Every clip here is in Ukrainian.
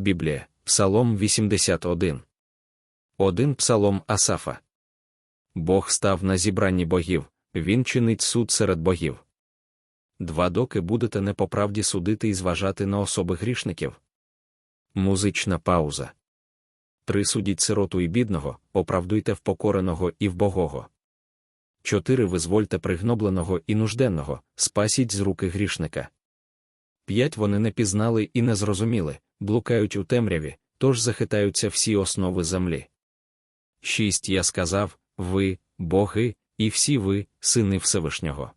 Біблія, Псалом 81. Один псалом Асафа. Бог став на зібранні богів, він чинить суд серед богів. Два доки будете не по правді судити і зважати на особи грішників. Музична пауза. Три судіть сироту і бідного, оправдуйте впокореного і вбогого. Чотири визвольте пригнобленого і нужденного, спасіть з руки грішника. П'ять вони не пізнали і не зрозуміли, блукають у темряві, тож захитаються всі основи землі. Шість я сказав ви, боги, і всі ви, сини Всевишнього.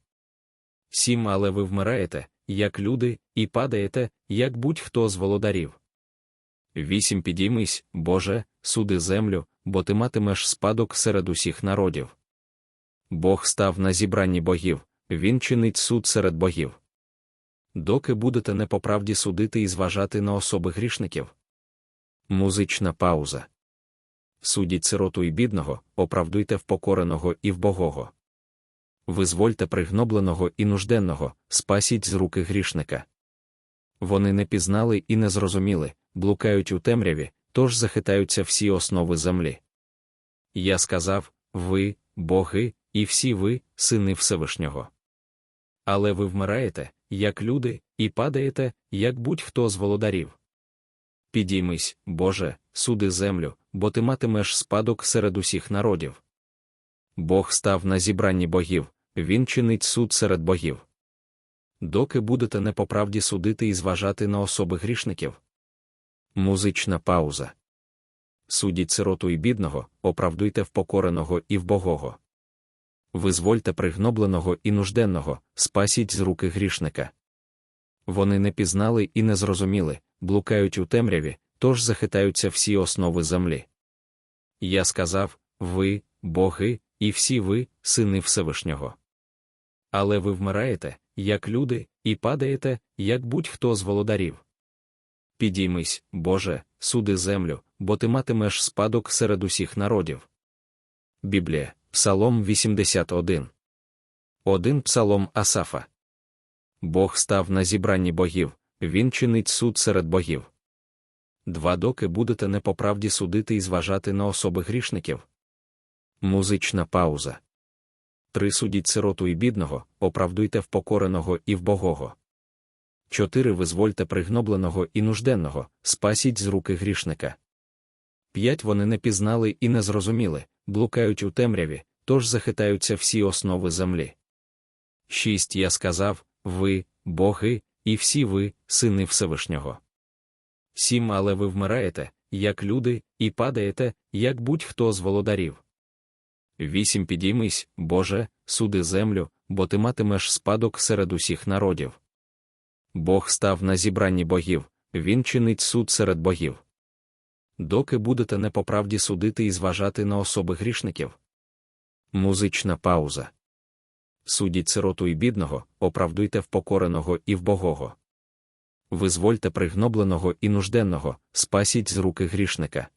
Сім, але ви вмираєте, як люди, і падаєте, як будь-хто з володарів. Вісім підіймись, Боже, суди землю, бо ти матимеш спадок серед усіх народів. Бог став на зібранні богів, він чинить суд серед богів. Доки будете не по правді судити і зважати на особи грішників. Музична пауза. Судіть сироту і бідного, оправдуйте впокореного і вбогого. Визвольте пригнобленого і нужденного, спасіть з руки грішника. Вони не пізнали і не зрозуміли, блукають у темряві, тож захитаються всі основи землі. Я сказав ви, боги, і всі ви, сини Всевишнього. Але ви вмираєте, як люди, і падаєте, як будь-хто з володарів. Підіймись, Боже, суди землю, бо ти матимеш спадок серед усіх народів. Бог став на зібранні богів, він чинить суд серед богів. Доки будете не по правді судити і зважати на особи грішників. Музична пауза. Судіть сироту і бідного, оправдуйте впокореного і вбогого. Визвольте пригнобленого і нужденного, спасіть з руки грішника. Вони не пізнали і не зрозуміли, блукають у темряві, тож захитаються всі основи землі. Я сказав ви, боги, і всі ви, сини Всевишнього. Але ви вмираєте, як люди, і падаєте, як будь-хто з володарів. Підіймись, Боже, суди землю, бо ти матимеш спадок серед усіх народів. Біблія, Псалом 81. Один псалом Асафа. Бог став на зібранні богів, він чинить суд серед богів. Два доки будете не по правді судити і зважати на особи грішників. Музична пауза. Три судіть сироту і бідного, оправдуйте впокореного і вбогого. Чотири визвольте пригнобленого і нужденного, спасіть з руки грішника. П'ять вони не пізнали і не зрозуміли, блукають у темряві, тож захитаються всі основи землі. Шість я сказав ви, боги, і всі ви, сини Всевишнього. Сім, але ви вмираєте, як люди, і падаєте, як будь-хто з володарів. Вісім підіймись, Боже, суди землю, бо ти матимеш спадок серед усіх народів. Бог став на зібранні богів, він чинить суд серед богів. Доки будете не по правді судити і зважати на особи грішників. Музична пауза. Судіть сироту і бідного, оправдуйте впокореного і вбогого. Визвольте пригнобленого і нужденного, спасіть з руки грішника.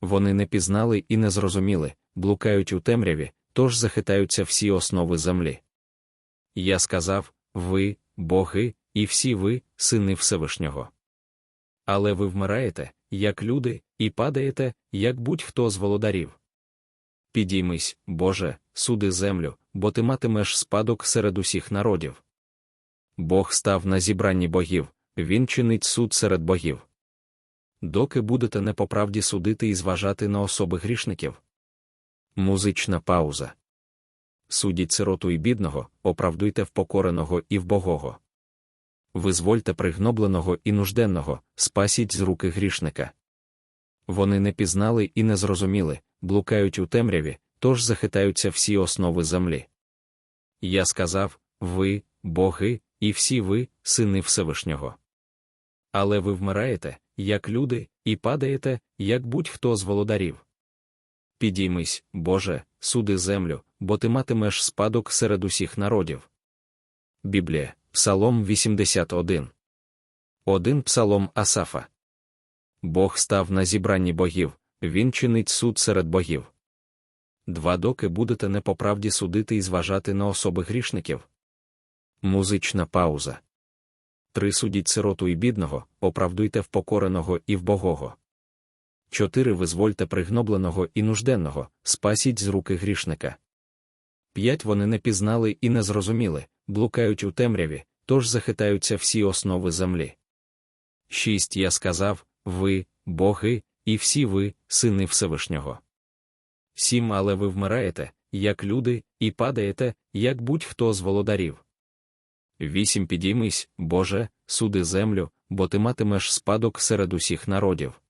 Вони не пізнали і не зрозуміли, блукають у темряві, тож захитаються всі основи землі. Я сказав ви, боги, і всі ви, сини Всевишнього. Але ви вмираєте, як люди, і падаєте, як будь-хто з володарів. Підіймись, Боже, суди землю, бо ти матимеш спадок серед усіх народів. Бог став на зібранні богів, він чинить суд серед богів. Доки будете не по правді судити і зважати на особи грішників. Музична пауза. Судіть сироту і бідного, оправдуйте впокореного і вбогого. Визвольте пригнобленого і нужденного, спасіть з руки грішника. Вони не пізнали і не зрозуміли, блукають у темряві, тож захитаються всі основи землі. Я сказав ви, боги, і всі ви, сини Всевишнього. Але ви вмираєте, як люди, і падаєте, як будь-хто з володарів. Підіймись, Боже, суди землю, бо ти матимеш спадок серед усіх народів. Біблія, Псалом 81. Один псалом Асафа. Бог став на зібранні богів, він чинить суд серед богів. Два доки будете не по правді судити і зважати на особи грішників. Музична пауза. Три судіть сироту і бідного, оправдуйте впокореного і вбогого. Чотири визвольте пригнобленого і нужденного, спасіть з руки грішника. П'ять вони не пізнали і не зрозуміли, блукають у темряві, тож захитаються всі основи землі. Шість я сказав ви, боги, і всі ви, сини Всевишнього. Сім, але ви вмираєте, як люди, і падаєте, як будь-хто з володарів. Вісім підіймись, Боже, суди землю, бо ти матимеш спадок серед усіх народів.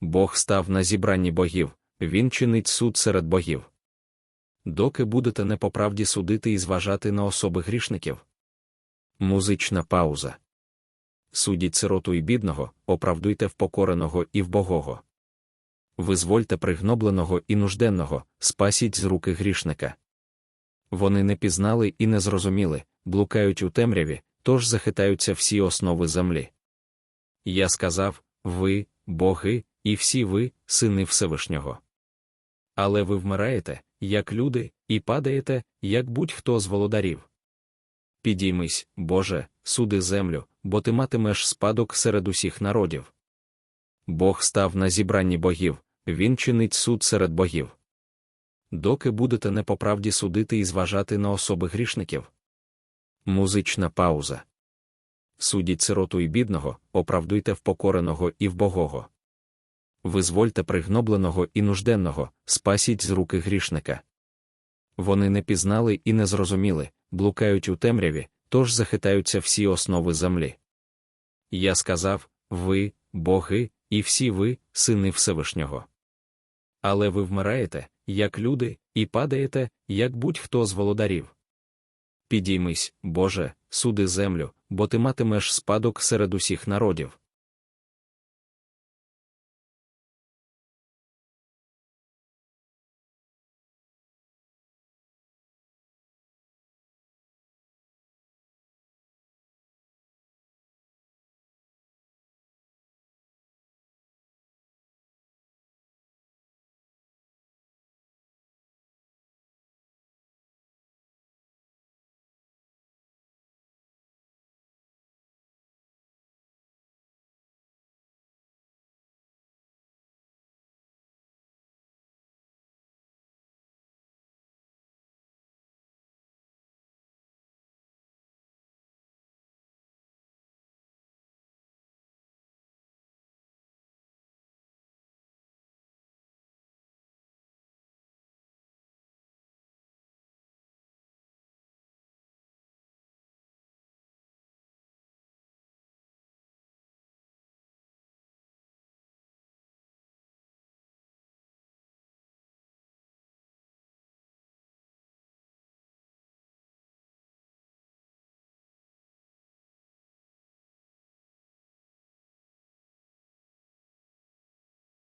Бог став на зібранні богів, він чинить суд серед богів. Доки будете не по правді судити і зважати на особи грішників. Музична пауза. Судіть сироту і бідного, оправдуйте впокореного і вбогого. Визвольте пригнобленого і нужденного, спасіть з руки грішника. Вони не пізнали і не зрозуміли, блукають у темряві, тож захитаються всі основи землі. Я сказав ви, боги, і всі ви, сини Всевишнього. Але ви вмираєте, як люди, і падаєте, як будь-хто з володарів. Підіймись, Боже, суди землю, бо ти матимеш спадок серед усіх народів. Бог став на зібранні богів, він чинить суд серед богів. Доки будете не по правді судити і зважати на особи грішників. Музична пауза. Судіть сироту і бідного, оправдуйте впокореного і вбогого. Визвольте пригнобленого і нужденного, спасіть з руки грішника. Вони не пізнали і не зрозуміли, блукають у темряві, тож захитаються всі основи землі. Я сказав ви, боги, і всі ви, сини Всевишнього. Але ви вмираєте, як люди, і падаєте, як будь-хто з володарів. Підіймись, Боже, суди землю, бо ти матимеш спадок серед усіх народів.